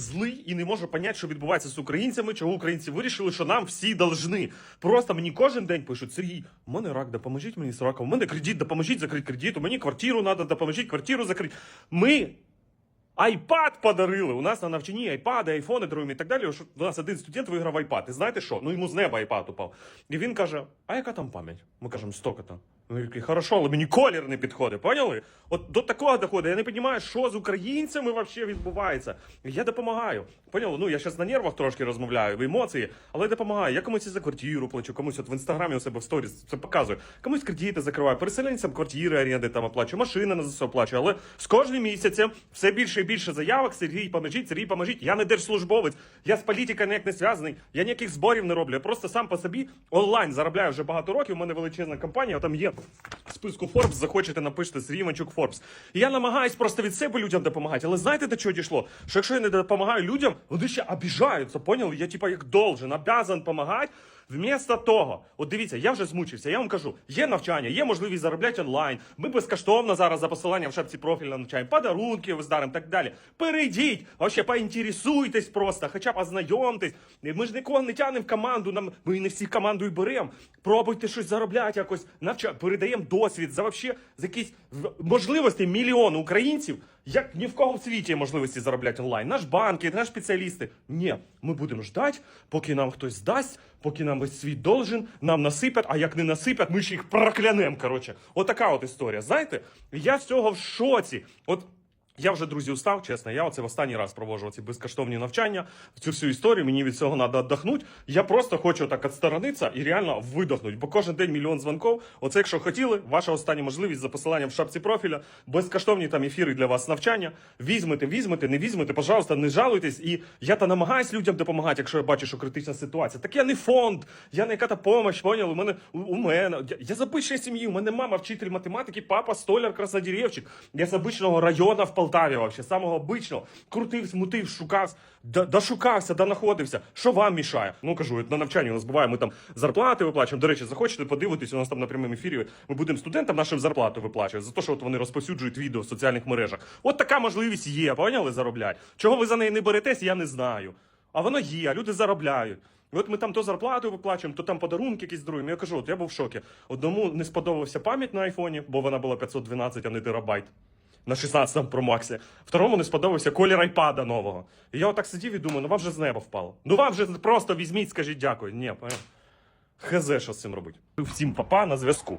злий і не можу поняти, що відбувається з українцями, чого українці вирішили, що нам всі должны. Просто мені кожен день пишуть: Сергій, у мене рак, допоможіть мені з раком, у мене кредит, допоможіть закрити кредит, у мені квартиру треба, допоможіть квартиру закрити. Ми айпад подарили. У нас на навчанні айпади, айфони даруємо і так далі. Що У нас один студент виграв айпад. І знаєте що? Ну йому з неба айпад упав. І він каже: А яка там пам'ять? Ми кажемо, столько-то. Він такий, хорошо, але мені колір не підходить, поняли? От до такого доходить. Я не розумію, що з українцями взагалі відбувається. Я допомагаю. Поняли? Ну я зараз на нервах трошки розмовляю, в емоції, але я допомагаю. Я комусь і за квартиру плачу, комусь от в інстаграмі у себе в сторіс це показую. Комусь кредити закриваю, переселенцям квартири, оренди там оплачу, машини на ЗСУ оплачу. Але з кожним місяцем все більше і більше заявок. Сергій, поможіть, Сергій, поможіть. Я не держслужбовець, я з політикою ніяк не зв'язаний, я ніяких зборів не роблю. Я просто сам по собі онлайн заробляю вже багато років. У мене величезна компанія, там є списку Forbes, захочете, напишете Сергій Манчук Forbes. І я намагаюсь просто від себе людям допомагати. Але знаєте, до чого дійшло? Що якщо я не допомагаю людям, вони ще обіжаються, поняли? Я типа як должен, обязан допомагати. Вмісто того, от дивіться, я вже змучився. Я вам кажу, є навчання, є можливість заробляти онлайн. Ми безкоштовно зараз за посиланням в шапці профільно навчаємо, подарунки виздаримо, так далі. Перейдіть, вообще поінтересуйтесь просто, хоча б ознайомтесь. Ми ж нікого не тянемо в команду. Нам ми не всі команду і беремо. Пробуйте щось заробляти, якось навча, передаємо досвід за вообще за якісь можливості мільйону українців. Як ні в кого в світі є можливості заробляти онлайн. Наш банки, наш спеціалісти. Ні, ми будемо ждати, поки нам хтось здасть, поки нам весь світ должен, нам насипять, а як не насипять, ми ж їх проклянемо. Коротше, отака от історія. Знаєте, я з цього в шоці. От я вже, друзі, устав, чесно. Я оце в останній раз проводжу ці безкоштовні навчання. в Цю всю історію мені від цього треба віддохнути. Я просто хочу так відсторонитися і реально видохнути. Бо кожен день мільйон дзвонків. Оце, якщо хотіли, ваша остання можливість за посиланням в шапці профіля, безкоштовні там ефіри для вас навчання. Візьмете, візьмете, не візьмете, пожалуйста, не жалуйтесь. І я та намагаюсь людям допомагати, якщо я бачу, що критична ситуація. Так я не фонд, я не яка-то помощь, поняли? У мене у, у мене. Я, я з обичної сім'ї. У мене мама вчитель математики, папа столяр, краснодеревчик. Я з обичного району в Полтаві, вообще, самого обичного. Крутив, смутив, шукав, дошукався, да- донаходився. Що вам мішає? Ну кажу, на навчанні у нас буває, ми там зарплати виплачуємо. До речі, захочете подивитись, у нас там на прямому ефірі. Ми будемо студентам нашим зарплату виплачувати за те, що от вони розповсюджують відео в соціальних мережах. От така можливість є, поняли заробляти. Чого ви за неї не беретесь, я не знаю. А воно є, люди заробляють. І от ми там то зарплату виплачуємо, то там подарунки якісь другі. Я кажу, от я був в шокі. Одному не сподобався пам'ять на айфоні, бо вона була 512, а не терабайт. На 16 Pro Max. Второму не сподобався колір айпада нового. І я отак сидів і думаю, ну вам же з неба впало. Ну вам же просто візьміть, скажіть дякую. Ні? Хз, що з цим робить. Всім папа на зв'язку.